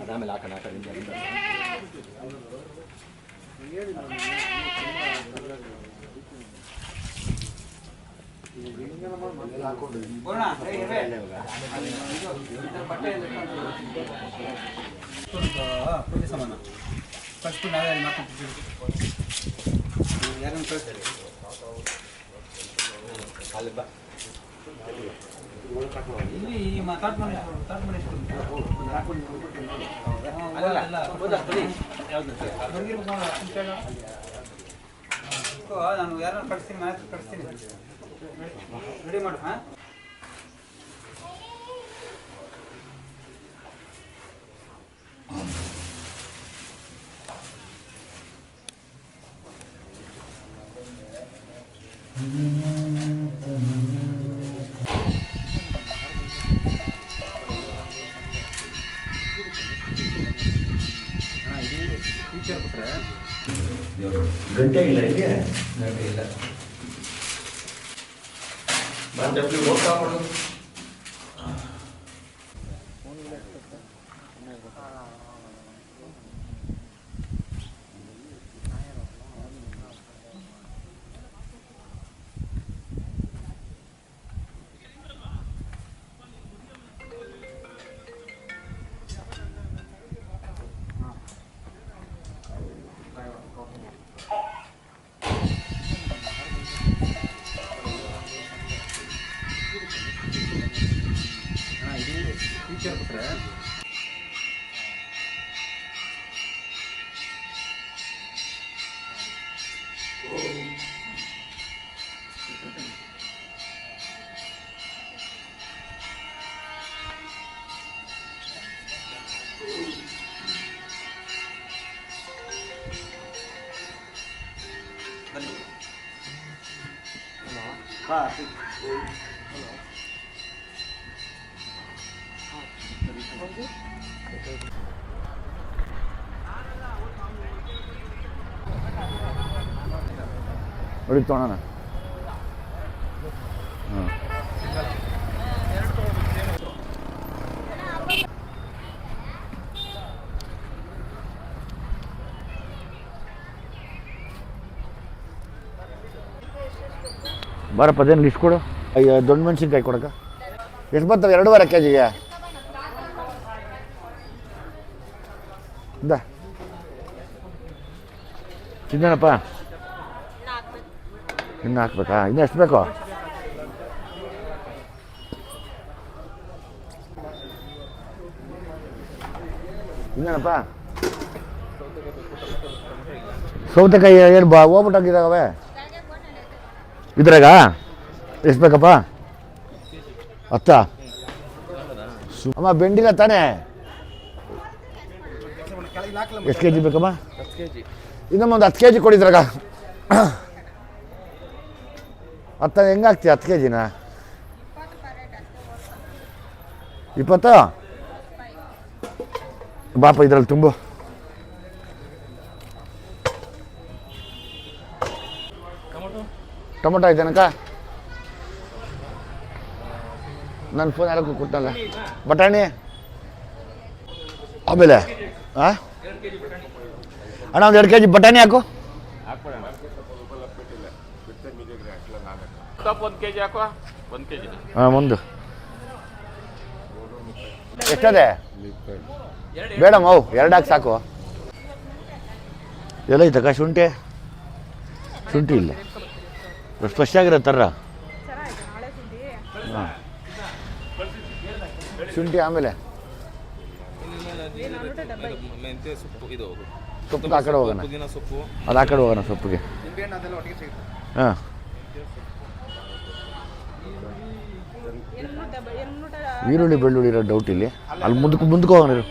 ಅದಾಮೇಲೆ ಹಾಕೋಣ ಆ ಕಡೆಯಿಂದ ಅಲ್ಲಿಂದ. ಪೂಜೆ ಸಾಮಾನು ಫಸ್ಟ್ ನಾವೇ ಅಲ್ಲಿ ಮಾಡ್ಕೊಂಡ್ಬಿಡ್ತೀವಿ ಯಾರನ್ನು ಕಳಿಸ್ತಾರೆ ಅಲ್ಲಿ ಬಾ ಇಲ್ಲಿ ಮಾತಾಡ್ ಮನೆ ಮನೆ ನಾನು ಯಾರನ್ನ ಕಳಿಸ್ತೀನಿ ಮನೆ ಹತ್ರ ಕಳಿಸ್ತೀನಿ ರೆಡಿ ಮಾಡು ಹಾಂ 아. ನೋಡಿ ತೊಗೊಳೋಣ ಹಾಂ ಬಾರಪ್ಪ, ಅದೇನು ಲಿಸ್ಟ್ ಕೊಡು. ಅಯ್ಯೋ ದೊಡ್ಡ ಮೆಣಸಿನ್ಕಾಯಿ ಕೊಡಕ ಎಷ್ಟು ಬರ್ತವೆ? ಎರಡೂವರೆ ಕೆ ಜಿಗೆ ಇಂದ ತಿನ್ನೋಣಪ್ಪ. ಇನ್ನು ಹಾಕ್ಬೇಕಾ? ಇನ್ನು ಎಷ್ಟು ಬೇಕು? ಇನ್ನೇನಪ್ಪ ಸೌತೆಕಾಯಿ ಏನು ಬಾ ಹೋಗ್ಬಿಟ್ಟಾಗಿದ್ದಾವೆ ಇದ್ರಾಗ? ಎಷ್ಟು ಬೇಕಪ್ಪ? ಹತ್ತ? ಸು- ಅಮ್ಮ, ಬೆಂಡಿಲ್ಲ ತಾನೇ? ಎಷ್ಟು ಕೆ ಜಿ ಬೇಕಮ್ಮ? ಇನ್ನೊಮ್ಮೆ ಒಂದು ಹತ್ತು ಕೆ ಜಿ ಕೊಡಿದ್ರಾಗ ಹತ್ತ ಹೆಂಗಾಗ್ತೀಯ ಹತ್ತು ಕೆ ಜಿನ ಇಪ್ಪತ್ತು? ಬಾಪ, ಇದ್ರಲ್ಲಿ ತುಂಬು. ಟೊಮೊಟೊ ಐತೆನಕ ನನ್ನ ಫೋನ್ ಯಾರಕ್ಕೂ ಕೊಟ್ಟಲ್ಲ. ಬಟಾಣಿ? ಆಮೇಲೆ ಹಾಂ ಅಣ್ಣ ಒಂದು ಎರಡು ಕೆ ಜಿ ಬಟಾಣಿ ಹಾಕು. ಹಾಂ ಒಂದು. ಎಷ್ಟದೆ? ಬೇಡ ಮಾವು ಎರಡು ಹಾಕಿ ಸಾಕು. ಎಲ್ಲ ಐತಕ್ಕ ಶುಂಠಿ? ಶುಂಠಿ ಇಲ್ಲ. ಫ್ರೆಶ್ ಆಗಿರೋ ಥರ. ಹಾಂ ಶುಂಠಿ ಆಮೇಲೆ? ಮೆಂತ್ಯ ಸೊಪ್ಪು ಇದು ಸೊಪ್ಪು ಆ ಕಡೆ ಹೋಗೋಣ. ಪುದೀನ ಸೊಪ್ಪು ಅದು ಆ ಕಡೆ ಹೋಗೋಣ ಸೊಪ್ಪಿಗೆ. ಹಾಂ. ಈರುಳ್ಳಿ ಬೆಳ್ಳುಳ್ಳಿ ಇರೋ ಡೌಟ್ ಇಲ್ಲಿ. ಅಲ್ಲಿ ಮುಂದಕ್ಕೆ ಮುಂದಕ್ಕೆ ಹೋಗೋಣ ಇರು.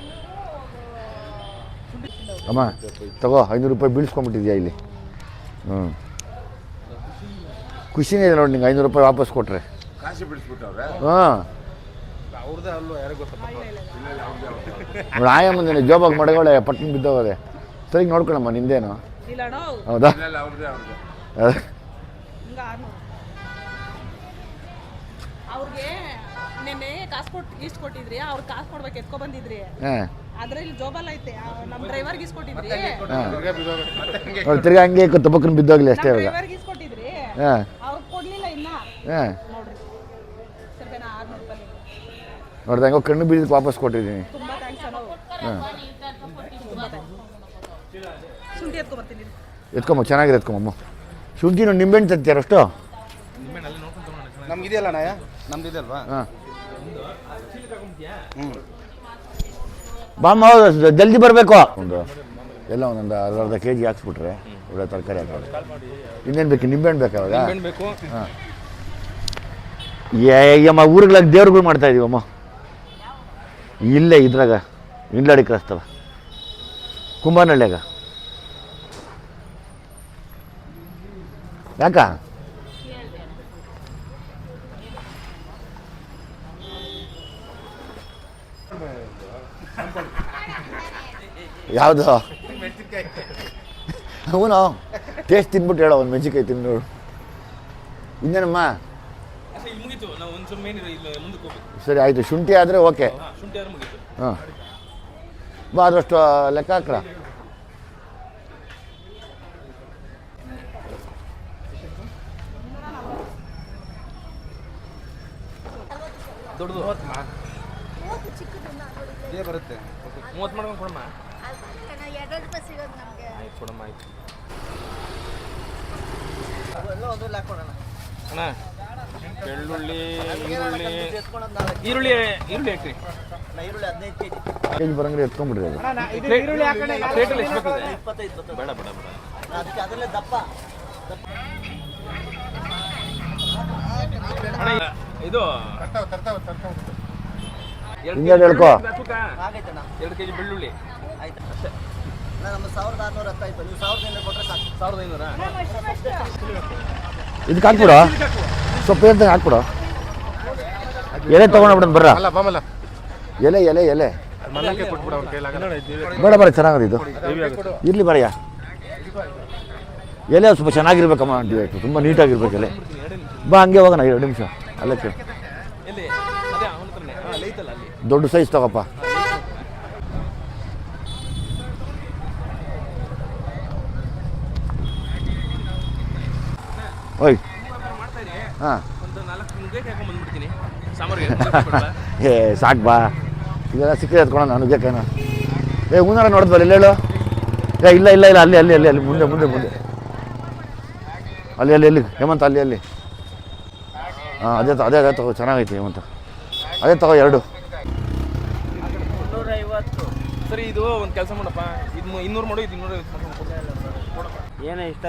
ಅಮ್ಮ ತಗೋ ಐನೂರು ರೂಪಾಯಿ ಬೀಳ್ಸ್ಕೊಂಬಿಟ್ಟಿದ್ಯಾ ಇಲ್ಲಿ? ಹ್ಞೂ ಖುಷಿನೇ ಇದೆ ನೋಡಿ ನಿಂಗೆ ಐನೂರು ರೂಪಾಯಿ ವಾಪಸ್ ಕೊಟ್ಟರೆ ಕಾಶಿ ಬಿಡಿಸ್ಬಿಟ್ಟವ್ರೆ? ಹಾಂ. ಅವ್ರದ್ದೇ ಯಾರಿಗೆ ಆಯ ಮುಂದೆ ಜೋಬಾಗಿ ಮಡಗೋಳೆ ಪಟ್ಟಣ ಬಿದ್ದೋಗದೆ. ಸರಿ ನೋಡ್ಕೊಳಮ್ಮ ನಿಂದೇನು ಹೌದಾ? ಅವ್ರದ್ದೇ ಅವ್ರಿಗೆ ನೆನ್ನೆ ಕಾಸು ಕೊಟ್ಟು ಕೊಟ್ಟಿದ್ರಿ ಅವ್ರು ಕಾಸು ಕೊಡ್ಬೇಕು ಎತ್ಕೊ ಬಂದಿದ್ರಿ. ಹಾಂ. ಅದ್ರಲ್ಲಿ ಜೋಬಲ್ ಐತೆ ಆ, ನಮ್ ಡ್ರೈವರ್ಗೆ ಇಸ್ಕೊಟ್ಟಿದ್ರಿ ಹಾಂ ನೋಡಿ ತಿರ್ಗಾ ಹಂಗೆ ತುಪ್ಪಕ್ಕನ ಬಿದ್ದೋಗ್ಲಿ ಅಷ್ಟೇ ಇವಾಗ. ಹಾಂ. ಅವ್ರು ಕೊಡ್ಲಿಲ್ಲ ಇನ್ನ. ಹಾಂ. ನೋಡ್ರಿ. ಹೆಂಗೋ ಆರ್ನೂರು ರೂಪಾಯಿ ನೋಡ್ದೆ ಕಣ್ಣು ಬೀಜಕ್ಕೆ ವಾಪಸ್ ಕೊಟ್ಟಿದ್ದೀನಿ. ತುಂಬಾ ಥ್ಯಾಂಕ್ಸ್ ಅಣ್ಣ ಹಾಂ. ಎತ್ಕೊಂಬ ಚೆನ್ನಾಗಿದೆ ಎತ್ಕೊಂಬಮ್ಮ ಶುಂಠಿ ನೋಡಿ ನಿಂಬೆಹಣ್ಣು ತರ್ತೀಯಾರ ಅಷ್ಟು? ನಮ್ಗಿದೆಯಲ್ಲ ನಾಯ ನಮ್ದು ಇದೆಯಲ್ವಾ ಹಾಂ. ಬಾಮ್ಮ ಹೌದು, ಜಲ್ದಿ ಬರಬೇಕು. ಒಂದು ಎಲ್ಲ ಒಂದೊಂದು ಅರ್ಧ ಅರ್ಧ ಕೆ ಜಿ ಹಾಕ್ಸ್ಬಿಟ್ರೆ ಒಳ್ಳೆ ತರಕಾರಿ ಹಾಕೋದು ಇನ್ನೇನು ಬೇಕು? ನಿಂಬೆಹಣ್ಣು ಬೇಕಾ ಅವಾಗ ಬೇಕು. ಹಾಂ. ಏಯಮ್ಮ ಊರುಗಳಾಗ ದೇವ್ರುಗಳು ಮಾಡ್ತಾ ಇದೀವಮ್ಮ. ಇಲ್ಲೇ ಇದ್ರಾಗ ಇಂಡ್ಲಾಡಿ ಕ್ರಸ್ತವ. ಕುಂಬಾನಹಳ್ಳಿಯಾಗ ಯಾಕ? ಯಾವುದು? ಅವನು ಟೇಸ್ಟ್ ತಿನ್ಬಿಟ್ಟು ಹೇಳೋ ಒಂದು ಮೆಣಸಿನ್ಕಾಯಿ ತಿಂದು ನೋಡು. ಇನ್ನೇನಮ್ಮ? ಸರಿ ಆಯಿತು. ಶುಂಠಿ ಆದರೆ ಓಕೆ. ಹಾಂ ಬಾ ಅದಷ್ಟು ಲೆಕ್ಕ ಹಾಕ್ರ. ದೊಡ್ಡದು. ಇದೇ ಬರುತ್ತೆ. ಆಯ್ತು ಕೊಡಮ್ಮ ಆಯ್ತು ಅಣ್ಣ ಬೆಳ್ಳುಳ್ಳಿ ಈರುಳ್ಳಿ. ಈರುಳ್ಳಿ ಈರುಳ್ಳಿ ಹಾಕ್ರಿ. ಈರುಳ್ಳಿ ಜಿ ಬರಂಗ್ರೆ ಎತ್ಕೊಂಡ್ಬಿಡ್ರಿ ಅದು. ಪ್ಲೇಟಲ್ಲಿ ಎಷ್ಟು ಬೇಡ ಬೇಡ ಬೇಡ. ಅಣ್ಣ ಇದು ಹಿಂಗೆ ಹೇಳ್ಕೊ. ಎರಡು ಕೆ ಜಿ ಬೆಳ್ಳುಳ್ಳಿ ನಮ್ಮ ಸಾವಿರದ ಆರುನೂರ ಹತ್ತಾಯ್ತು ನೀವು ಸಾವಿರದ ಐನೂರು ಕೊಟ್ಟರೆ ಸಾಕು. ಸಾವಿರದ ಐನೂರ? ಇದಕ್ಕೆ ಹಾಕ್ಬಿಡು ಸ್ವಲ್ಪ ಏರ್ದಂಗೆ ಹಾಕ್ಬಿಡು. ಎಲೆ ತೊಗೊಂಡ್ಬಿಡೋಣ ಬರ್ರ? ಅಲ್ಲ ಎಲೆ ಎಲೆ ಎಲೆ. ಮಲ್ಲಂಗೆ ಕೊಟ್ಬಿಡು ಅವ್ನ ಕೈಲಾಗಲ್ಲ. ಬೇಡ ಬರ ಚೆನ್ನಾಗದ ಇದು. ಇರಲಿ ಬರಯ್ಯ. ಎಲೆ ಸ್ವಲ್ಪ ಚೆನ್ನಾಗಿರ್ಬೇಕಮ್ಮ ಆಂಟಿ. ತುಂಬ ನೀಟಾಗಿರ್ಬೇಕು ಎಲೆ. ಬಾ ಹಂಗೆ ಹೋಗೋಣ ಎರಡು ನಿಮಿಷ. ಅಲ್ಲಿ. ದೊಡ್ಡ ಸೈಜ್ ತಗೋಪ್ಪ. ಓಯ್. ಹಾಂ. ಒಂದು ನಾಲ್ಕು ನುಗ್ಗೆಕಾಯಿ ಹಾಕೊಂಡ್ ಬಂದ್ಬಿಡ್ತೀನಿ ಸಾಂಬಾರಿಗೆ ಏ ಸಾಕು ಬಾ. ಇದೆಲ್ಲ ಸಿಕ್ಕಿದೆ ನಾನು ನುಗ್ಗೆಕಾಯಿನ. ಏ ಹೂನಾರ ನೋಡಿದ್ವಲ್ಲ ಎಲ್ಲ ಹೇಳು. ಏ ಇಲ್ಲ ಇಲ್ಲ ಇಲ್ಲ ಅಲ್ಲಿ ಅಲ್ಲಿ ಅಲ್ಲಿ ಅಲ್ಲಿ ಮುಂದೆ ಮುಂದೆ ಮುಂದೆ. ಅಲ್ಲಿ ಅಲ್ಲಿ ಅಲ್ಲಿ ಹೇಮಂತ ಅಲ್ಲಿ ಅಲ್ಲಿ. ಹಾಂ ಅದೇ ಅದೇ ಅದೇ ತಗೋ ಚೆನ್ನಾಗೈತೆ ಹೇಮಂತ. ಅದೇ ತಗೋ ಎರಡು. ಸರಿ ಇದು ಒಂದು ಕೆಲಸ ಮಾಡಪ್ಪ. ಇದು ಇನ್ನೂರು ಮಾಡು ಇದು ಇನ್ನೂರ ಕೊಡಪ್ಪ ಏನೇ ಇಷ್ಟ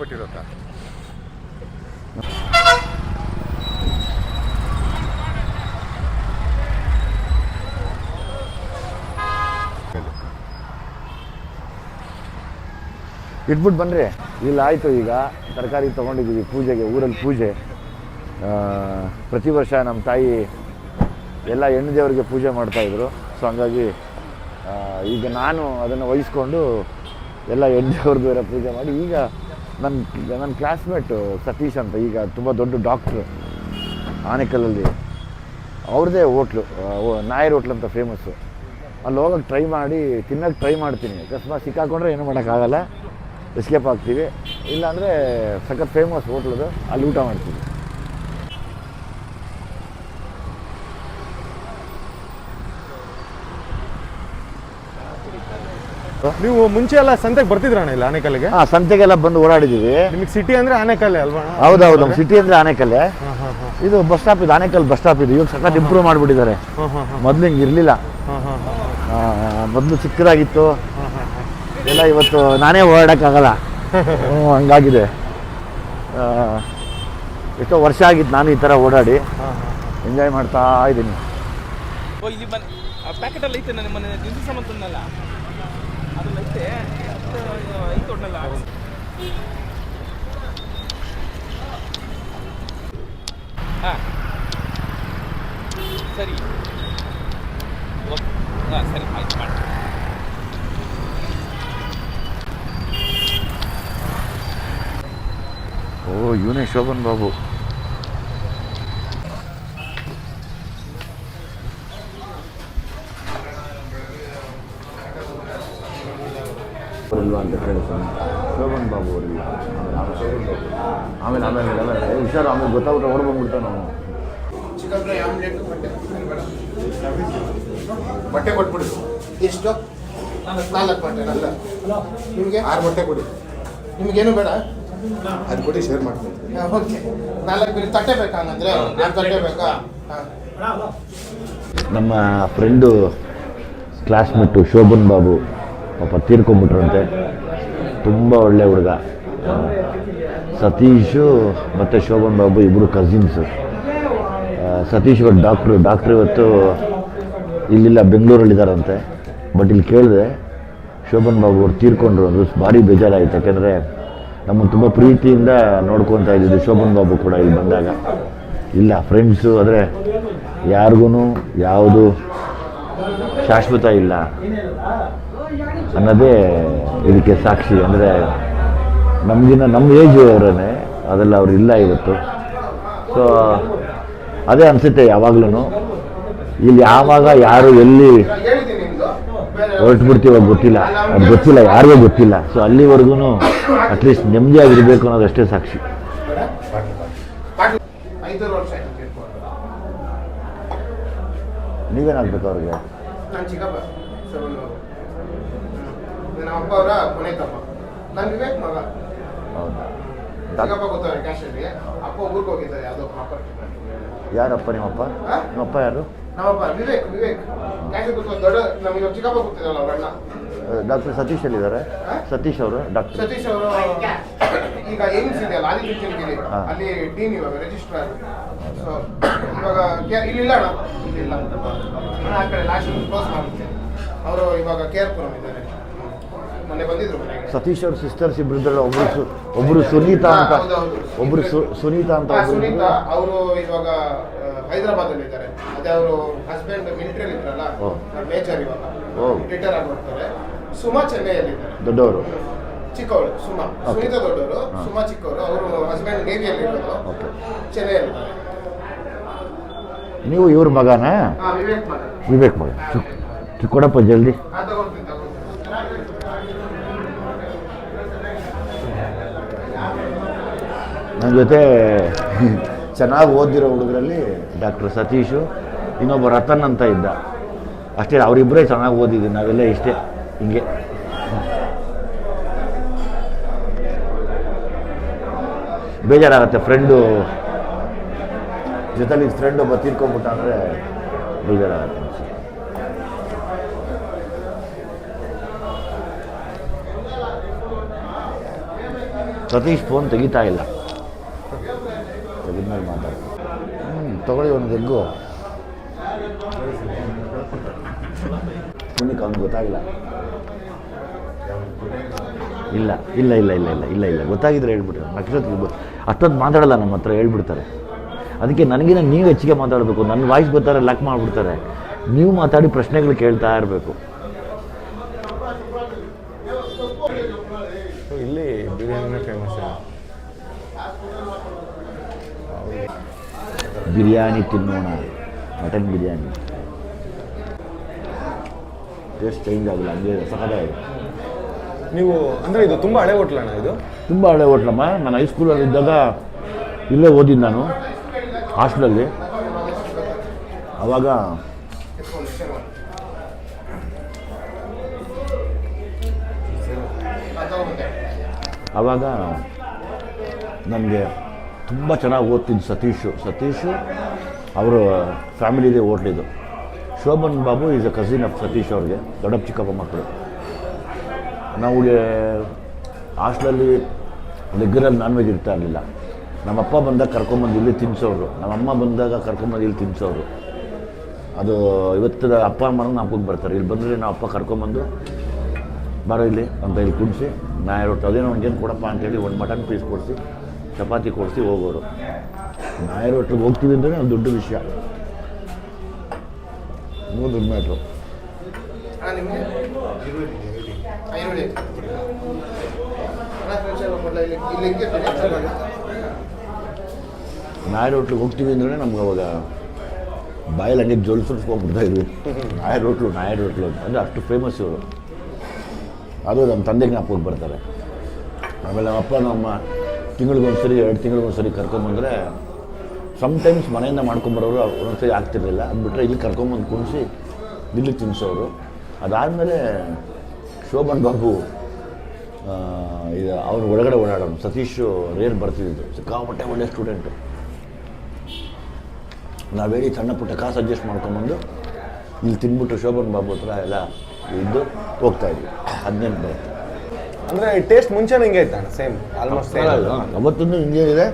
ಬಿಟ್ಟು ಕಾರ್ ಇಟ್ಬಿಟ್ಟು ಬಂದರೆ ಇಲ್ಲ, ಆಯಿತು ಈಗ. ತರಕಾರಿ ತೊಗೊಂಡಿದ್ದೀವಿ ಪೂಜೆಗೆ, ಊರಲ್ಲಿ ಪೂಜೆ. ಪ್ರತಿ ವರ್ಷ ನಮ್ಮ ತಾಯಿ ಎಲ್ಲ ಹೆಣ್ಣು ದೇವರಿಗೆ ಪೂಜೆ ಮಾಡ್ತಾಯಿದ್ರು ಸೊ ಹಂಗಾಗಿ ಈಗ ನಾನು ಅದನ್ನು ವಹಿಸ್ಕೊಂಡು ಎಲ್ಲ ಹೆಣ್ಣು ದೇವ್ರದ್ದು ಪೂಜೆ ಮಾಡಿ ಈಗ ನನ್ನ ನನ್ನ ಕ್ಲಾಸ್ಮೇಟು ಸತೀಶ್ ಅಂತ, ಈಗ ತುಂಬ ದೊಡ್ಡ ಡಾಕ್ಟ್ರು ಆನೆಕಲ್ಲಲ್ಲಿ. ಅವ್ರದ್ದೇ ಹೋಟ್ಲು ನಾಯರ್ ಹೋಟ್ಲ್ ಅಂತ ಫೇಮಸ್ಸು ಅಲ್ಲಿ ಹೋಗೋಕ್ಕೆ ಟ್ರೈ ಮಾಡಿ ತಿನ್ನೋಕ್ಕೆ ಟ್ರೈ ಮಾಡ್ತೀನಿ. ಅಕಸ್ಮಾತ್ ಸಿಕ್ಕಾಕೊಂಡ್ರೆ ಏನು ಮಾಡೋಕ್ಕಾಗಲ್ಲ. ಎಸ್ಕೇಪ್ ಆಗ್ತೀವಿ. ಇಲ್ಲಾಂದರೆ ಸಖತ್ ಫೇಮಸ್ ಹೋಟ್ಲದು, ಅಲ್ಲಿ ಊಟ ಮಾಡ್ತೀವಿ. ನೀವು ಮುಂಚೆ ಎಲ್ಲ ಸಂತೆಗೆ ಬರ್ತಿದ್ರಣ್ಣ ಇಲ್ಲ ಆನೆಕಲ್ಲಿಗೆ? ಹಾ ಸಂತೆಗೆಲ್ಲ ಬಂದು ಓಡಾಡಿದೀವಿ ನಿಮಗೆ ಸಿಟಿ ಅಂದ್ರೆ ಆನೆಕಲ್ಲೆ ಅಲ್ವಾ ಹೌದು ಹೌದೌದು ನಮ್ಮ ಸಿಟಿ ಅಂದ್ರೆ ಆನೆಕಲ್ಲೆ. ಹಾ ಹಾ ಹಾ. ಇದು ಬಸ್ ಸ್ಟಾಪ್ ಇದು ಆನೆಕಲ್ ಬಸ್ ಸ್ಟಾಪ್ ಇದು. ಇವಾಗ ಸಖತ್ ಇಂಪ್ರೂವ್ ಮಾಡಿಬಿಟ್ಟಿದ್ದಾರೆ. ಹಾ ಹಾ ಹಾ. ಮೊದಲು ಹಿಂಗೆ ಇರಲಿಲ್ಲ. ಹಾ ಹಾ ಹಾ. ಮೊದಲು ಚಿಕ್ಕದಾಗಿತ್ತು. ಎಲ್ಲ ಇವತ್ತು ನಾನೇ ಓಡಾಡೋಕ್ಕಾಗಲ್ಲ. ಹ್ಞೂ ಹಂಗಾಗಿದೆ. ಆ, ಎಷ್ಟೋ ವರ್ಷ ಆಗಿತ್ತು ನಾನು ಈ ಥರ ಓಡಾಡಿ. ಎಂಜಾಯ್ ಮಾಡ್ತಾ ಇದ್ದೀನಿ. ಹಾಂ. ಸರಿ. ಓಕೆ. ಹಾಂ ಸರಿ ಆಯ್ತು ಮಾಡಿ. ಓ ಇವನೇ ಶೋಭನ್ ಬಾಬು. ಅವರಿಲ್ವಾ ಅಂತ ಸ್ವಾಮಿ. ಶೋಭನ್ ಬಾಬು ಅವರಿಲ್ಲ ಆಮೇಲೆ ಆಮೇಲೆ ಆಮೇಲೆ ಹುಷಾರು ಆಮೇಲೆ ಗೊತ್ತಾಗ್ಬಿಟ್ಟು ಹೊರ ಬಂದ್ಬಿಡ್ತಾನೆ ಅವನು. ಬಟ್ಟೆ ಕೊಟ್ಬಿಡಿ. ಎಷ್ಟು? ನಾಲ್ಕು ಬಟ್ಟೆ ನಂತರ ನಿಮಗೆ? ಆರು ಬಟ್ಟೆ ಕೊಡಿ. ನಿಮಗೇನು ಬೇಡ? ಅದು ಕೊಡಿ ಶೇರ್ ಮಾಡ್ತೀನಿ. ಓಕೆ. ನಾಲ್ಕು ಬಿಡಿ. ತಟ್ಟೆ ಬೇಕಾ ಹಂಗಂದ್ರೆ? ನಾಲ್ಕು ತಟ್ಟೆ ಬೇಕಾ? ಹಾಂ. ನಮ್ಮ ಫ್ರೆಂಡು ಕ್ಲಾಸ್ಮೇಟು ಶೋಭನ್ ಬಾಬು. ಪಾಪ ತೀರ್ಕೊಂಬಿಟ್ರಂತೆ ತುಂಬ ಒಳ್ಳೆ ಹುಡುಗ. ಸತೀಶು ಮತ್ತು ಶೋಭನ್ ಬಾಬು ಇಬ್ಬರು ಕಸಿನ್ಸು ಸತೀಶ್ ಇವತ್ತು ಡಾಕ್ಟ್ರು ಡಾಕ್ಟ್ರು ಇವತ್ತು ಇಲ್ಲಿಲ್ಲ ಬೆಂಗಳೂರಲ್ಲಿದ್ದಾರಂತೆ ಬಟ್ ಇಲ್ಲಿ ಕೇಳಿದೆ ಶೋಭನ್ ಬಾಬು ಅವ್ರು ತೀರ್ಕೊಂಡ್ರು ಅದು ಭಾರಿ ಬೇಜಾರಾಯಿತು. ಯಾಕೆಂದರೆ ನಮ್ಮನ್ನು ತುಂಬ ಪ್ರೀತಿಯಿಂದ ನೋಡ್ಕೊತಾ ಇದ್ದಿದ್ದು ಶೋಭನ್ ಬಾಬು ಕೂಡ ಇಲ್ಲಿ ಬಂದಾಗ. ಇಲ್ಲ ಫ್ರೆಂಡ್ಸು ಆದರೆ ಯಾರಿಗೂ ಯಾವುದು ಶಾಶ್ವತ ಇಲ್ಲ. ಅನ್ನೋದೇ ಇದಕ್ಕೆ ಸಾಕ್ಷಿ. ಅಂದರೆ ನಮಗಿನ್ನ ನಮ್ಮ ಏಜ್ ಅವರೇ ಅದೆಲ್ಲ ಅವ್ರು ಇಲ್ಲ ಇವತ್ತು. ಸೊ ಅದೇ ಅನಿಸುತ್ತೆ ಯಾವಾಗ್ಲೂ ಇಲ್ಲಿ ಯಾವಾಗ, ಯಾರು, ಎಲ್ಲಿ ಹೇಳಿದ್ದೀನಿ ನಿಮ್ದು ಬೇರೆ ಹೊರಟು ಬಿಡ್ತೀವೋ ಗೊತ್ತಿಲ್ಲ. ಅದು ಗೊತ್ತಿಲ್ಲ, ಯಾರಿಗೂ ಗೊತ್ತಿಲ್ಲ. ಸೊ ಅಲ್ಲಿವರೆಗೂ ಅಟ್ಲೀಸ್ಟ್ ನೆಮ್ಮದಿಯಾಗಿರಬೇಕು ಅನ್ನೋದಷ್ಟೇ ಸಾಕ್ಷಿ ಐದಾರು ವರ್ಷ ಆಯ್ತು ತೀರ್ಕೊಂಡು ನೀವೇನಾಗಬೇಕು ಅವ್ರಿಗೆ? ನಾನು ಚಿಕ್ಕಪ್ಪ ನಮ್ಮ ಅಪ್ಪ ಅವರ ಕೊನೆ ತಮ್ಮ. ನಾನು ವಿವೇಕ್ ಮಗ. ಹೌದಾ? ಚಿಕ್ಕಪ್ಪ ಗೊತ್ತವ್ರೆ ಕ್ಯಾಶಲ್ಲಿ ಅಪ್ಪ ಊರಿಗೆ ಹೋಗಿದ್ದಾರೆ ಯಾವುದೋ ಪ್ರಾಪರ್ಟಿ ಯಾರಪ್ಪ ನಿಮ್ಮಪ್ಪ? ನಿಮ್ಮಪ್ಪ ಯಾರು? ನಮ್ಮಪ್ಪ ವಿವೇಕ್ ವಿವೇಕ್. ಕ್ಯಾಶಲ್ಲಿ ಗೊತ್ತು ದೊಡ್ಡ ನಮಗೆ ಚಿಕ್ಕಪ್ಪ ಗೊತ್ತಿರಲ್ಲ ಅವ್ರ ಅಣ್ಣ. ಡಾಕ್ಟರ್ ಸತೀಶ್ ಎಲ್ಲಿದ್ದಾರೆ? ಇದ್ದಾರೆ ಸತೀಶ್ ಅವರು ಡಾಕ್ಟರ್. ಸತೀಶ್ ಅವರು ಈಗ ಏಮ್ಸ್ ಇದೆಯಲ್ಲ ಆದಿ ಅಲ್ಲಿ ಡೀನ್ ಇವಾಗ ರಿಜಿಸ್ಟ್ರಾರ್ ಸೊ ಇವಾಗ ಇಲ್ಲಿಲ್ಲ ಅಣ್ಣ. ಇಲ್ಲಿಲ್ಲ. ಆ ಕಡೆ ಲಾಸ್ಟ್ ಕ್ಲೋಸ್ ಮಾಡುತ್ತೆ ಅವರು ಇವಾಗ ಕೇರ್ ಪುರಂ ಇದ್ದಾರೆ. ಮೊನ್ನೆ ಬಂದಿದ್ರು ಸತೀಶ್ ಅವ್ರ ಸಿಸ್ಟರ್ಸ್ ಇಬ್ರು ಒಬ್ರು ಒಬ್ರು ಸುನೀತಾ ಅಂತ. ಒಬ್ರು ಸುನೀತಾ ಅಂತ ಸುನೀತಾ ಅವರು ಇವಾಗ ಹೈದರಾಬಾದ್ ಅಲ್ಲಿ ಇದ್ದಾರೆ. ಅದೇ ಅವರು ಹಸ್ಬೆಂಡ್ ಮಿಲಿಟರಿ ಇದ್ರಲ್ಲ ಮೇಜರ್ ಇವಾಗ. ರಿಟೈರ್ ಆಗಿ ಸುಮಾ ಚೆನ್ನೈಯಲ್ಲಿ ಇದ್ದಾರೆ. ದೊಡ್ಡವರು. ಚಿಕ್ಕವಳು ಸುಮಾ. ಸುನೀತಾ ದೊಡ್ಡವರು ಸುಮಾ ಚಿಕ್ಕವರು. ಅವರು ಹಸ್ಬೆಂಡ್ ನೇವಿಯಲ್ಲಿ ಇರೋದು. ಚೆನ್ನೈಯಲ್ಲಿ ನೀವು ಇವ್ರ ಮಗನಾ? ವಿವೇಕ್ ಮಗ. ಕೊಡಪ್ಪ ಜಲ್ದಿ. ನನ್ನ ಜೊತೆ ಚೆನ್ನಾಗಿ ಓದಿರೋ ಹುಡುಗರಲ್ಲಿ ಡಾಕ್ಟರ್ ಸತೀಶು ಇನ್ನೊಬ್ಬ ರತನ್ ಅಂತ ಇದ್ದ. ಅಷ್ಟೇ ಅವರಿಬ್ಬರೇ ಚೆನ್ನಾಗಿ ಓದಿದ್ವಿ ನಾವೆಲ್ಲ ಇಷ್ಟೇ ಹಿಂಗೆ. ಬೇಜಾರಾಗುತ್ತೆ ಫ್ರೆಂಡು ಜೊತೆಲಿ ಫ್ರೆಂಡ್ ಒಬ್ಬ ತೀರ್ಕೊಂಡ್ಬಿಟ್ಟ ಅಂದರೆ ಬೇಜಾರಾಗುತ್ತೆ ಸತೀಶ್ ಫೋನ್ ತೆಗಿತಾ ಇಲ್ಲ. ತೆಗೆದ್ಮೇಲೆ ಮಾತಾಡ ಹ್ಞೂ ತಗೊಳ್ಳಿ ಒಂದು ಎಗ್ಗು. ಸುನಿಕ್ ಅವ್ನಿಗೆ ಗೊತ್ತಾಗಿಲ್ಲ. ಇಲ್ಲ ಇಲ್ಲ ಇಲ್ಲ ಇಲ್ಲ ಇಲ್ಲ ಇಲ್ಲ ಇಲ್ಲ, ಗೊತ್ತಾಗಿದ್ರೆ ಹೇಳ್ಬಿಟ್ರೆ. ಅಷ್ಟೊತ್ತಿಗೆ ಅಷ್ಟೊತ್ತು ಮಾತಾಡಲ್ಲ, ನಮ್ಮ ಹತ್ರ ಹೇಳ್ಬಿಡ್ತಾರೆ. ಅದಕ್ಕೆ ನನಗಿನ ನೀವು ಹೆಚ್ಚಿಗೆ ಮಾತಾಡಬೇಕು. ನನ್ನ ವಾಯ್ಸ್ ಬರ್ತಾರೆ ಲಕ್ ಮಾಡಿಬಿಡ್ತಾರೆ. ನೀವು ಮಾತಾಡಿ ಪ್ರಶ್ನೆಗಳು ಕೇಳ್ತಾ ಇರಬೇಕು. ಇಲ್ಲಿ ಬಿರಿಯಾನಿ ಫೇಮಸ್ ಬಿರಿಯಾನಿ ತಿನ್ನೋಣ. ಮಟನ್ ಬಿರಿಯಾನಿ. ಟೇಸ್ಟ್ ಚೇಂಜ್ ಆಗಿಲ್ಲ ಹಂಗೆ ಸಖತ್ತಾಗಿದೆ ನೀವು ಅಂದರೆ ಇದು ತುಂಬ ಹಳೆ ಹೋಟ್ಲಣ್ಣ ಇದು? ತುಂಬ ಹಳೆ ಹೋಟ್ಲಮ್ಮ. ನಾನು ಹೈಸ್ಕೂಲಲ್ಲಿ ಇದ್ದಾಗ ಇಲ್ಲೇ ಓದಿದ್ದು ನಾನು. ಹಾಸ್ಟೆಲಲ್ಲಿ. ಆವಾಗ ಆವಾಗ ನನಗೆ ತುಂಬ ಚೆನ್ನಾಗಿ ಓದ್ತೀನಿ ಸತೀಶು. ಸತೀಶು ಅವರು ಫ್ಯಾಮಿಲಿದೇ ಓಟ್ಲಿದ್ದು Shobhan Babu is a cousin of Satish ಅವ್ರಿಗೆ, ದೊಡ್ಡಪ್ಪ ಚಿಕ್ಕಪ್ಪ ಮಕ್ಕಳು. ನಮಗೆ ಹಾಸ್ಟೆಲಲ್ಲಿ ರೆಗ್ಯುಲರ್ ನಾನ್ ವೆಜ್ ಇರ್ತಾ ಇರಲಿಲ್ಲ. ನಮ್ಮಪ್ಪ ಬಂದಾಗ ಕರ್ಕೊಂಬಂದು ಇಲ್ಲಿ ತಿನ್ನಿಸೋರು ನಮ್ಮಮ್ಮ ಬಂದಾಗ ಕರ್ಕೊಂಬಂದು ಇಲ್ಲಿ ತಿನ್ನಿಸೋರು ಅದು ಇವತ್ತಿನ ಅಪ್ಪ ಅಮ್ಮನ ನಾಪಕ್ಕೆ ಬರ್ತಾರೆ. ಇಲ್ಲಿ ಬಂದರೆ ನಾವು ಅಪ್ಪ ಕರ್ಕೊಂಬಂದು, ಬಾರೋ ಇಲ್ಲಿ ಅಂತ ಇಲ್ಲಿ ಕುಡಿಸಿ ನಾ ರೊಟ್ಟಿ. ಅದೇನೋ ಒಂದೇನು ಕೊಡಪ್ಪ ಅಂತೇಳಿ ಒಂದು ಮಟನ್ ಪೀಸ್ ಕೊಡಿಸಿ, ಚಪಾತಿ ಕೊಡಿಸಿ ಹೋಗೋರು. ನಾಯಿ ರೊಟ್ಟಿಗೆ ಹೋಗ್ತೀವಿ ಅಂದರೆ ಒಂದು ದೊಡ್ಡ ವಿಷಯ. ಮೂರು ದೊಡ್ಡ ಮ್ಯಾಟ್ರು? ಇಲ್ಲಿ ಇಲ್ಲಿ ಹೋಟ್ಲಿಗೆ ಹೋಗ್ತೀವಿ ಅಂದ್ರೆ ನಮ್ಗೆ ಅವಾಗ ಬಾಯಲ್ಲಿ ಹಂಗೆ ಜೋಲ್ ಸುರಿಸ್ಕೊಂಡ್ಬಿಡ್ತಾ ಇದ್ವಿ. ನಾಯರ್ ಹೋಟ್ಲು ನಾಯರ್ ಹೋಟ್ಲು ಅಂತ. ಅಂದರೆ ಅಷ್ಟು ಫೇಮಸ್ ಇವರು. ಅದು ನಮ್ಮ ತಂದೆ ಜ್ಞಾಪಕಕ್ಕೆ ಬರ್ತಾರೆ. ಆಮೇಲೆ ನಮ್ಮ ಅಪ್ಪ, ನಮ್ಮ ತಿಂಗಳಿಗೊಂದ್ಸರಿ, ಎರಡು ತಿಂಗಳಿಗೊಂದ್ಸರಿ ಕರ್ಕೊಂಬಂದರೆ ಸಮ್ಟೈಮ್ಸ್ ಮನೆಯಿಂದ ಮಾಡ್ಕೊಂಬರೋರು ಒಂದೊಂದ್ಸರಿ ಆಗ್ತಿರಲಿಲ್ಲ. ಅದು ಬಿಟ್ಟರೆ ಇಲ್ಲಿ ಕರ್ಕೊಂಬಂದು ಕುಣಿಸಿ ಇಲ್ಲಿ ತಿನ್ನಿಸೋರು ಅದಾದಮೇಲೆ ಶೋಭನ್ ಬಾಬು ಇದು ಅವ್ರು ಒಳಗಡೆ ಓಡಾಡೋನು ಸತೀಶ್ ರೇರ್ ಬರ್ತಿದ್ದು ಸಿಕ್ಕಾಪಟ್ಟೆ ಒಳ್ಳೆ ಸ್ಟೂಡೆಂಟು ನಾವು ಹೇಳಿ ಸಣ್ಣ ಪುಟ್ಟ ಕಾಸು ಅಡ್ಜಸ್ಟ್ ಮಾಡ್ಕೊಂಬಂದು ಇಲ್ಲಿ ತಿಂದ್ಬಿಟ್ಟು ಶೋಭನ್ ಬಾಬು ಹತ್ರ ಎಲ್ಲ ಇದ್ದು ಹೋಗ್ತಾ ಇದ್ವಿ. ಹದಿನೆಂಟು ಬರುತ್ತೆ ಅಂದರೆ ಟೇಸ್ಟ್ ಮುಂಚೆನೇ ಹಿಂಗೆ ಆಯ್ತಾ ಸೇಮ್ ಆಲ್ಮೋಸ್ಟ್ ಸೇಮ್ ಅವತ್ತೊಂದು ಹಿಂಗೆ ಇದೆ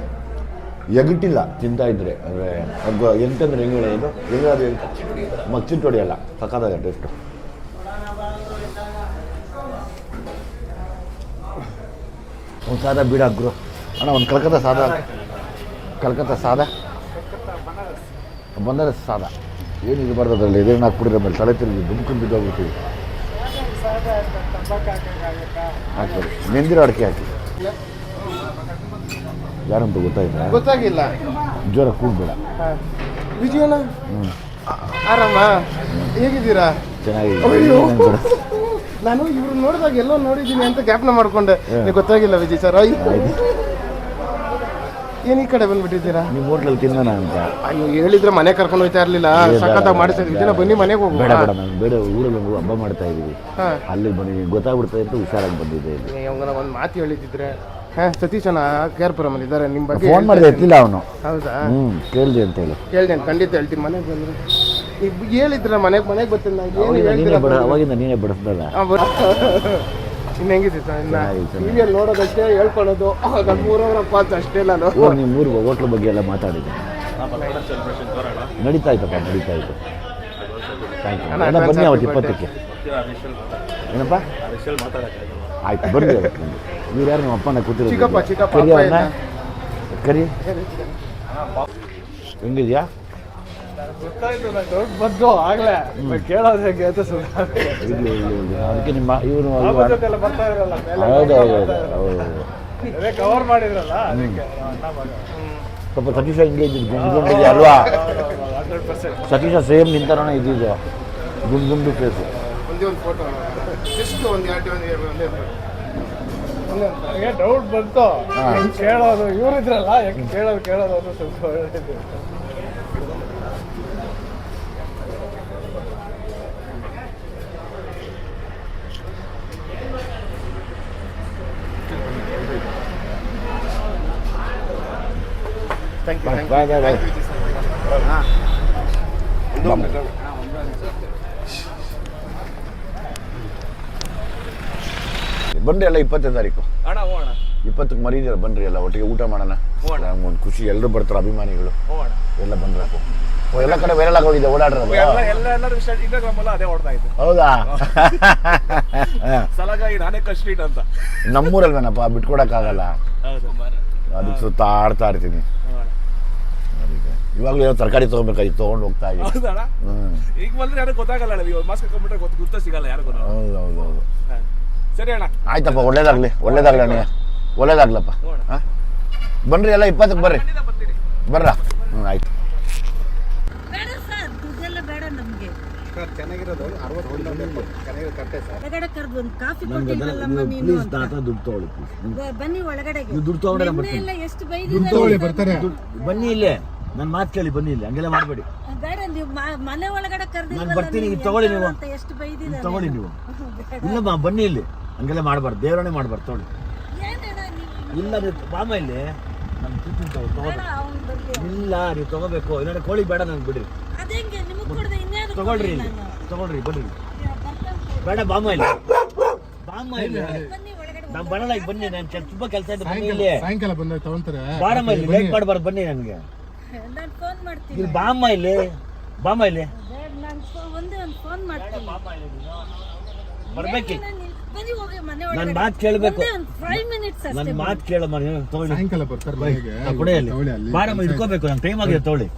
ಎಗಟಿಲ್ಲ ತಿಂತಾ ಇದ್ರೆ. ಅಂದರೆ ಅದು ಎಂತಂದ್ರೆ ಹೆಂಗೆ ಹೇಳೋದು ಹೆಂಗಾದ್ರೆ ಮಗ್ಚಿಟ್ಟು ಹೊಡೆಯಲ್ಲ ಸಕ್ಕತ್ತಾಗ ಟೇಸ್ಟು ಒಂದು ಸಾದ ಬೀಡ ಗುರು ಅಣ್ಣ ಒಂದು ಕಲ್ಕತ್ತಾ ಸಾದ. ಕಲ್ಕತ್ತಾ ಸಾದಾ? ಬನಾರಸ್ ಸಾದ ಏನು ಇದು ಎದುರು ಇದೇನು ಕುಡಿದ್ರೆ ಮೇಲೆ ತಲೆ ತಿರುಗಿ ದುಮ್ಕೊಂಡು ಬಿದ್ದೋಗ್ಬಿಡ್ತೀವಿ ಹಾಕ್ಬೋದು ನೆಂದಿರೋ ಅಡಿಕೆ ಹಾಕಿ. ಯಾರಂತ ಗೊತ್ತಾಯ್ತಾ? ಗೊತ್ತಾಗಿಲ್ಲ. ಜ್ವರ ಕೂಡ್ಬೇಡ ವಿಜಯನ ಆರಾಮ? ಹೇಗಿದ್ದೀರಾ? ಚೆನ್ನಾಗಿದೆ? ನಾನು ಇವ್ರು ನೋಡಿದಾಗ ಎಲ್ಲೋ ನೋಡಿದ್ದೀನಿ ಅಂತ ಜ್ಞಾಪನ ಮಾಡ್ಕೊಂಡೆ. ಗೊತ್ತಾಗಿಲ್ಲ ವಿಜಯ್ ಸರ್. ಆಯ್ತು. ಏನ್ ಈ ಕಡೆ ಬಂದ್ಬಿಟ್ಟಿದ್ದೀರಾ? ನಿಮ್ಮ ಹೋಟ್ಲಲ್ಲಿ ತಿನ್ನೋಣ ಅಂತ. ಅಯ್ಯೋ ಹೇಳಿದ್ರೆ ಮನೆ ಕರ್ಕೊಂಡು ಹೋಯ್ತಾ ಇರಲಿಲ್ಲ. ಸಖತ್ತಾಗಿ ಮಾಡಿಸ್ತಾ ವಿಜಯನ ಬನ್ನಿ ಮನೆಗೆ ಹೋಗ್ಬೇಡ ಬೇಡ ಬೇಡ ನಾನು ಬೇಡ ಊರಲ್ಲಿ ಒಂದು ಹಬ್ಬ ಮಾಡ್ತಾ ಇದ್ದೀವಿ. ಹಾ. ಅಲ್ಲಿ ಬನ್ನಿ ಗೊತ್ತಾಗ್ಬಿಡ್ತಾ ಇತ್ತು ಹುಷಾರಾಗಿ ಬಂದಿದ್ದೆ ಇಲ್ಲಿ. ಒಂದು ಮಾತು ಹೇಳಿದ್ದಿದ್ರೆ. ಹಾ ಸತೀಶನ ಕೇರ್ಪುರಮಲ್ಲಿ ಇದ್ದಾರೆ. ನಿಮ್ಮ ಬಗ್ಗೆ ಫೋನ್ ಮಾಡಿದೆ ಎತ್ತಿಲ್ಲ ಅವನು. ಹೌದಾ? ಹ್ಞೂ ಕೇಳಿದೆ ಅಂತ ಹೇಳಿ. ಕೇಳಿದೆ ಖಂಡಿತ ಹೇಳ್ತೀನಿ. ಮನೆಗೆ ಬಂದರೆ. ಹೇಳಿದ್ರ ಮನೆಗೆ ಮನೆಗೆ ಬರ್ತೀನಿ ನಾನು. ಏನು ಅವಾಗಿಂದ ನೀನೇ ಬಡಿಸ್ದಲ್ಲ. ಇನ್ನು ಹೆಂಗಿದೆ ಸರ್? ಇನ್ನ ಚೆನ್ನಾಗಿದೆ, ಚೆನ್ನಾಗಿದೆ. ಟಿವಿಯಲ್ಲಿ ನೋಡೋದಷ್ಟೇ ಹೇಳ್ಕೊಳ್ಳೋದು. ನನ್ನ ಮೂರವರಪ್ಪ ಅಂತ ಅಷ್ಟೇ ನಾನು. ಓ ನಿಮ್ಮ ಊರು ಹೋಟ್ಲ್ ಬಗ್ಗೆ ಎಲ್ಲ ಮಾತಾಡಿದೆ ನಡೀತಾ ಇತ್ತಪ್ಪ ನಡೀತಾ ಇತ್ತು. ಥ್ಯಾಂಕ್ ಯು ಅಣ್ಣ, ಅಣ್ಣ ಬನ್ನಿ ಅವತ್ತು ಇಪ್ಪತ್ತಕ್ಕೆ. ಏನಪ್ಪ? ಆಯ್ತು ಬರ್ರಿ ಅವತ್ತು ಇವ್ರು ಯಾರು ನಿಮ್ಮ ಅಪ್ಪನ ಕೂತಿರೋದು? ಚಿಕ್ಕಪ್ಪ, ಚಿಕ್ಕಪ್ಪ, ಕರಿ ಅಪ್ಪ ಅವ್ರನ್ನ ಕರಿ? ಹೆಂಗಿದ್ಯಾ? ಡೌಟ್ ಬಂತು. ಆಗ್ಲೇ ಕೇಳೋದು ಹೇಗೆ ಜೊತೆಲ್ಲ ಬರ್ತಾ ಇರಲ್ಲ ಕವರ್ ಮಾಡಿದ್ರಲ್ಲ ಸ್ವಲ್ಪ ಸತೀಶ ಹಿಂಗೆ ಇದ್ದಿದ್ದು ಅಲ್ವಾ ಸತೀಶ ಸೇಮ್ ನಿಂತರೋಣ ಇದ್ದಿದ್ದು ಗುಂಡು ಗುಂಡು ಒಂದೇ ಡೌಟ್ ಬಂತು ಕೇಳೋದು ಇವ್ರಿದ್ರಲ್ಲ ಯಾಕೆ ಕೇಳೋದು ಕೇಳೋದು ಅಂತ ಸ್ವಲ್ಪ ಥ್ಯಾಂಕ್ ಯು ಬಾಯ್ ಬಾಯ್ ಬಾಯ್ ಬನ್ರಿ ಎಲ್ಲ ಇಪ್ಪತ್ತನೇ ತಾರೀಕು. ಇಪ್ಪತ್ತಕ್ಕೆ ಮರೀದಿರ ಬನ್ರಿ ಎಲ್ಲ ಒಟ್ಟಿಗೆ ಊಟ ಮಾಡೋಣ. ಒಂದು ಖುಷಿ ಎಲ್ಲರೂ ಬರ್ತಾರೆ ಅಭಿಮಾನಿಗಳು. ಎಲ್ಲ ಬಂದ್ರೆ ಓ ಎಲ್ಲ ಕಡೆ ವೈರಲ್ ಆಗೋಗಿದೆ ಇತ್ತು ಹೌದಾ? ಸಲಾಗಾಗಿ ನಾನೇ ಅಂತ. ನಮ್ಮೂರಲ್ವೇನಪ್ಪ? ಬಿಟ್ಕೊಡಕ್ಕಾಗಲ್ಲ. ಹೌದು. ಅದಕ್ಕೆ ಸುತ್ತ ಆಡ್ತಾ ಇರ್ತೀನಿ. ಇವಾಗಲೂ ಏನೋ ತರಕಾರಿ ತೊಗೊಬೇಕಾಗಿತ್ತು ತೊಗೊಂಡು ಹೋಗ್ತಾ ಇದ್ದೀವಿ ಹೌದಣ್ಣ ಈಗ ಬಂದ್ರೆ ಯಾರು ಗೊತ್ತಾಗಲ್ಲ ಅಣ್ಣ ನೀವು ಮಾಸ್ಕ್ ಹಾಕೊಂಡ್ಬಿಟ್ರೆ ಗೊತ್ತು ಗುರ್ತ ಸಿಗಲ್ಲ ಯಾರಿಗೂ. ಹೌದು ಹೌದು ಹೌದು ಸರಿ ಅಣ್ಣ. ಆಯ್ತಪ್ಪ ಒಳ್ಳೇದಾಗಲಿ ಒಳ್ಳೇದಾಗಲಿ ಅಣ್ಣ. ಒಳ್ಳೇದಾಗ್ಲಪ್ಪ ಹಾಂ? ಬನ್ರಿ ಎಲ್ಲ ಇಪ್ಪತ್ತಕ್ಕೆ ಬರ್ರಿ. ಬರ್ರಾ? ಹ್ಞೂ ಆಯ್ತು. ಒಳಗಡೆ ಬನ್ನಿ. ಎಲ್ಲ ಎಷ್ಟು ಬೈದಿದ್ದಾರೆ? ಬನ್ನಿ ಇಲ್ಲೇ. ನನ್ನ ಮಾತು ಕೇಳಿ ಬನ್ನಿ ಇಲ್ಲಿ ಹಂಗೆಲ್ಲ ಮಾಡಬೇಡಿ. ಬೇಡ ನೀವು ಮ- ಮನೆ ಒಳಗಡೆ ಕರ್ದಿಲ್ವಲ್ಲ ನಾನ್ ಬರ್ತೀನಿ, ನೀನು ತಗೊಳ್ಳಿ ನೀವು. ಅಂತ ಎಷ್ಟು ಬೈದಿದ್ದಾರೆ ತಗೊಳ್ಳಿ ನೀವು. ಇಲ್ಲಮ್ಮ ಬನ್ನಿ ಇಲ್ಲಿ. ಹಂಗೆಲ್ಲ ಮಾಡಬಾರ್ದು ದೇವರಣೆ ಮಾಡಬಾರ್ದು ತಗೊಳ್ಳಿ. ನೀವು ಇಲ್ಲ? ನೀವು ಬಾಮ ಇಲ್ಲಿ. ತಗೋಬೇಕು. ಅವ್ನ್ ಬಗ್ಗೆ. ಇಲ್ಲ ನೀವು ತಗೋಬೇಕು. ಇಲ್ಲ ಕೋಳಿ ಬೇಡ ನಂಗೆ ಬಿಡ್ರಿ. ಅದೇಂಗೆ ನಿಮಗೆ ಕೊಡದೆ ಇನ್ಯಾರು ತಗೊಳ್ರಿ ಇಲ್ಲಿ. ತಗೊಳ್ರಿ ಬನ್ರಿ ಬೇಡ ಬಾಮ ಇಲ್ಲಿ. ಬಾಮ ಇಲ್ಲಿ ಬನ್ನಿ ಒಳಗಡೆ ನಾವು ಬರಲ್ಲ ಈಗ ಬನ್ನಿ ನಾನು ತುಂಬಾ ಕೆಲಸ ಇದೆ ಬನ್ನಿ ಇಲ್ಲಿ. ಸಾಯಂಕಾಲ ಬಂದಾಗ ತಗೊಂತಾರೆ. ಬಾರಮ್ಮ ಇಲ್ಲಿ ಲೇಟ್ ಮಾಡಬಾರ್ದು ಬನ್ನಿ ನನಗೆ ನಾನು ಫೋನ್ ಮಾಡ್ತೀನಿ. ಇಲ್ಲಿ ಬಾಮ್ಮ ಇಲ್ಲಿ. ಬಾಮ್ಮ ಇಲ್ಲಿ. ಬೇಡ ನಾನು ಒಂದೇ ಒಂದು ಫೋನ್ ಮಾಡ್ತೀನಿ. ಬರ್ಬೇಕಿ. ನೀನು? ಬನ್ನಿ ಹೋಗಿ ಮನೆ ನನ್ನ ಒಳಗಡೆ ಮಾತು ಕೇಳಬೇಕು. ಒಂದೇ ಒಂದು ಫೈವ್ ಮಿನಿಟ್ಸ್ ನನ್ನ ಅಷ್ಟೇ ಮಾತು ಕೇಳಮ್ಮ ತಗೊಳ್ಳಿ. ಸಾಯಂಕಾಲ ಬರ್ತಾರೆ ಕೊಡಿ ಅಲ್ಲಿ. ಬಾರಮ್ಮ ಇಟ್ಕೋಬೇಕು ನನ್ ಟೈಮ್ ಆಗಿದೆ ತಗೊಳ್ಳಿ.